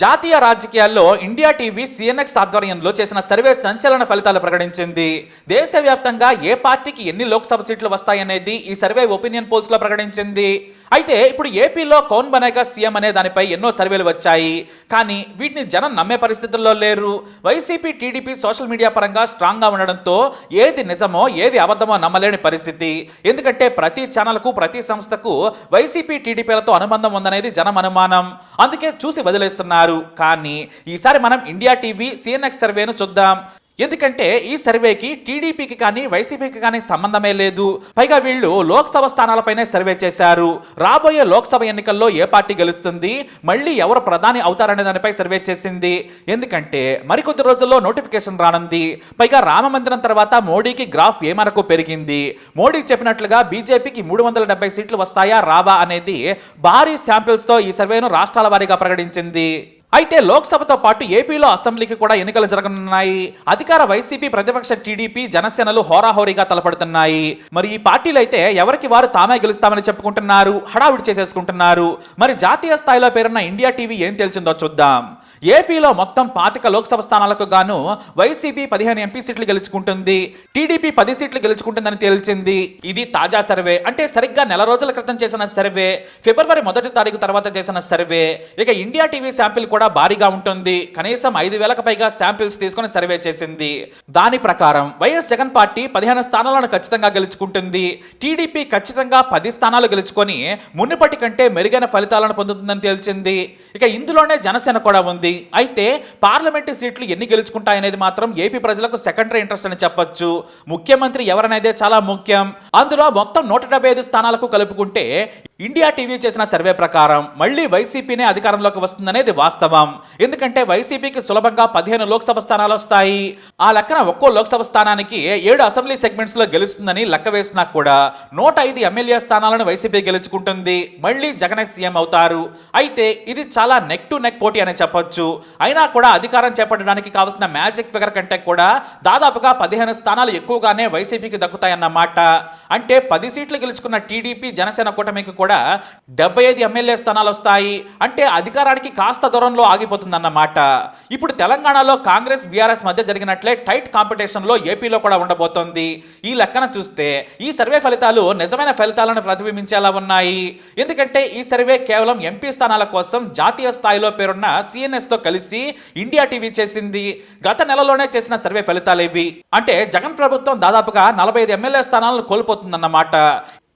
జాతీయ రాజకీయాల్లో India TV CNX ఆధ్వర్యంలో చేసిన సర్వే సంచలన ఫలితాలు ప్రకటించింది. దేశవ్యాప్తంగా ఏ పార్టీకి ఎన్ని లోక్సభ సీట్లు వస్తాయనేది ఈ సర్వే ఒపీనియన్ పోల్స్లో ప్రకటించింది. అయితే ఇప్పుడు ఏపీలో కౌన్ బనేగా సీఎం అనే దానిపై ఎన్నో సర్వేలు వచ్చాయి. కానీ వీటిని జనం నమ్మే పరిస్థితుల్లో లేరు. వైసీపీ టీడీపీ సోషల్ మీడియా పరంగా స్ట్రాంగ్గా ఉండడంతో ఏది నిజమో ఏది అబద్ధమో నమ్మలేని పరిస్థితి. ఎందుకంటే ప్రతి ఛానల్కు ప్రతి సంస్థకు వైసీపీ టీడీపీలతో అనుబంధం ఉందనేది జనం అనుమానం. అందుకే చూసి వదిలేస్తున్నారు. కానీ ఈసారి మనం ఇండియా టీవీ సిఎన్ఎక్స్ సర్వేను చూద్దాం. ఎందుకంటే ఈ సర్వేకి టీడీపీకి కానీ వైసీపీకి కానీ సంబంధమే లేదు. పైగా వీళ్ళు లోక్సభ స్థానాలపైనే సర్వే చేశారు. రాబోయే లోక్సభ ఎన్నికల్లో ఏ పార్టీ గెలుస్తుంది? మళ్ళీ ఎవరు ప్రధాని అవుతారనే దానిపై సర్వే చేసింది. ఎందుకంటే మరికొద్ది రోజుల్లో నోటిఫికేషన్ రానుంది. పైగా రామ మందిరం తర్వాత మోడీకి గ్రాఫ్ ఏ మేరకు పెరిగింది? మోడీ చెప్పినట్లుగా బీజేపీకి మూడు వందల డెబ్బై సీట్లు వస్తాయా రావా అనేది భారీ శాంపిల్స్తో ఈ సర్వేను రాష్ట్రాల వారీగా ప్రకటించింది. అయితే లోక్సభతో పాటు ఏపీలో అసెంబ్లీకి కూడా ఎన్నికలు జరగనున్నాయి. అధికార వైసీపీ ప్రతిపక్ష టీడీపీ జనసేనలు హోరాహోరీగా తలపడుతున్నాయి. మరి ఈ పార్టీలు అయితే ఎవరికి వారు తామే గెలుస్తామని చెప్పుకుంటున్నారు హడావిడి చేసేసుకుంటున్నారు. మరి జాతీయ స్థాయిలో పేరున్న ఇండియా టీవీ ఏం తెలిసిందో చూద్దాం. ఏపీలో మొత్తం పాతిక లోక్సభ స్థానాలకు గాను వైసీపీ పదిహేను ఎంపీ సీట్లు గెలుచుకుంటుంది. టీడీపీ పది సీట్లు గెలుచుకుంటుందని తేల్చింది. ఇది తాజా సర్వే. అంటే సరిగ్గా నెల రోజుల క్రితం చేసిన సర్వే. ఫిబ్రవరి మొదటి తారీఖు తర్వాత చేసిన సర్వే. ఇక ఇండియా టీవీ శాంపిల్ కూడా భారీగా ఉంటుంది. కనీసం ఐదు వేలకు పైగా శాంపిల్స్ తీసుకుని సర్వే చేసింది. దాని ప్రకారం వైఎస్ జగన్ పార్టీ పదిహేను స్థానాలను ఖచ్చితంగా గెలుచుకుంటుంది. టీడీపీ ఖచ్చితంగా పది స్థానాలు గెలుచుకొని మునుపటి కంటే మెరుగైన ఫలితాలను పొందుతుందని తేల్చింది. ఇక ఇందులోనే జనసేన కూడా ఉంది. అయితే పార్లమెంటు సీట్లు ఎన్ని గెలుచుకుంటాయనేది మాత్రం ఏపీ ప్రజలకు సెకండరీ ఇంట్రెస్ట్ అని చెప్పొచ్చు. ముఖ్యమంత్రి ఎవరనేదే చాలా ముఖ్యం. అందులో మొత్తం నూట డెబ్బై ఐదు స్థానాలకు కలుపుకుంటే ఇండియా టీవీ చేసిన సర్వే ప్రకారం మళ్ళీ వైసీపీనే అధికారంలోకి వస్తుందనేది వాస్తవం. ఎందుకంటే వైసీపీకి సులభంగా పదిహేను లోక్సభ స్థానాలు వస్తాయి. ఆ లెక్కన ఒక్కో లోక్సభ స్థానానికి ఏడు అసెంబ్లీ సెగ్మెంట్స్లో గెలుస్తుందని లెక్క వేసినా కూడా నూట ఐదు ఎమ్మెల్యే స్థానాలను వైసీపీ గెలుచుకుంటుంది. మళ్ళీ జగన్ సీఎం అవుతారు. అయితే ఇది చాలా నెక్ టు నెక్ పోటీ అని చెప్పొచ్చు. అయినా కూడా అధికారం చేపట్టడానికి కావాల్సిన మ్యాజిక్ ఫిగర్ కంటే కూడా దాదాపుగా పదిహేను స్థానాలు ఎక్కువగానే వైసీపీకి దక్కుతాయన్నమాట. అంటే పది సీట్లు గెలుచుకున్న టీడీపీ జనసేన కూటమికి కూడా డెబ్బై ఐదు ఎమ్మెల్యే స్థానాలు వస్తాయి. అంటే అధికారానికి కాస్త దూరంలో ఆగిపోతుందన్నమాట ఇప్పుడు తెలంగాణలో కాంగ్రెస్ బీఆర్ఎస్ మధ్య జరిగినట్లే టైట్ కాంపిటీషన్లో ఏపీలో కూడా ఉండబోతోంది. ఈ లెక్కన చూస్తే ఈ సర్వే ఫలితాలు నిజమైన ఫలితాలను ప్రతిబింబించేలా ఉన్నాయి. ఎందుకంటే ఈ సర్వే కేవలం ఎంపీ స్థానాల కోసం జాతీయ స్థాయిలో పేరున్న సిఎన్ఎస్తో కలిసి ఇండియా టీవీ చేసింది. గత నెలలోనే చేసిన సర్వే ఫలితాలు ఇవి అంటే జగన్ ప్రభుత్వం దాదాపుగా నలభై ఐదు ఎమ్మెల్యే స్థానాలను కోల్పోతుందన్నమాట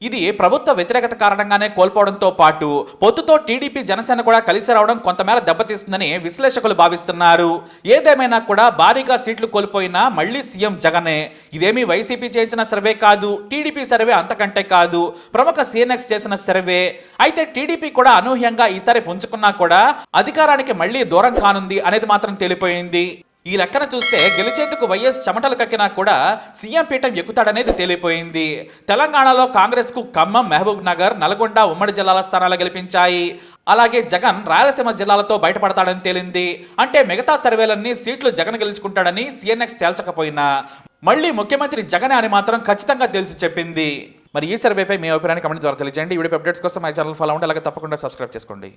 ఇది ప్రభుత్వ వ్యతిరేకత కారణంగానే కోల్పోవడంతో పాటు పొత్తుతో టీడీపీ జనసేన కూడా కలిసి రావడం కొంతమేర దెబ్బతీస్తుందని విశ్లేషకులు భావిస్తున్నారు. ఏదేమైనా కూడా భారీగా సీట్లు కోల్పోయినా మళ్ళీ సీఎం జగనే. ఇదేమీ వైసీపీ చేసిన సర్వే కాదు టీడీపీ సర్వే అంతకంటే కాదు ప్రముఖ సీఎన్ఎక్స్ చేసిన సర్వే. అయితే టీడీపీ కూడా అనూహ్యంగా ఈసారి పుంజుకున్నా కూడా అధికారానికి మళ్ళీ దూరం కానుంది అనేది మాత్రం తెలిపోయింది. ఈ లెక్కన చూస్తే గెలిచేందుకు వైఎస్ చెమటలు కక్కినా కూడా సీఎం పీఠం ఎక్కుతాడనేది తేలిపోయింది. తెలంగాణలో కాంగ్రెస్కు ఖమ్మం మహబూబ్ నగర్ నల్గొండ ఉమ్మడి జిల్లాల స్థానాలు గెలిపించాయి. అలాగే జగన్ రాయలసీమ జిల్లాలతో బయటపడతాడని తేలింది. అంటే మిగతా సర్వేలన్నీ సీట్లు జగన్ గెలుచుకుంటాడని సిఎన్ఎక్స్ తేల్చకపోయినా. మళ్ళీ ముఖ్యమంత్రి జగన్ అని మాత్రం ఖచ్చితంగా తేల్చి చెప్పింది. మరి ఈ సర్వేపై మీ అభిప్రాయాన్ని కమెంట్ ద్వారా తెలియజేయండి. వీడియో అప్డేట్స్ కోసం మా ఛానల్ ఫాలో అవ్వండి. అలాగే తప్పకుండా సబ్స్క్రైబ్ చేసుకోండి.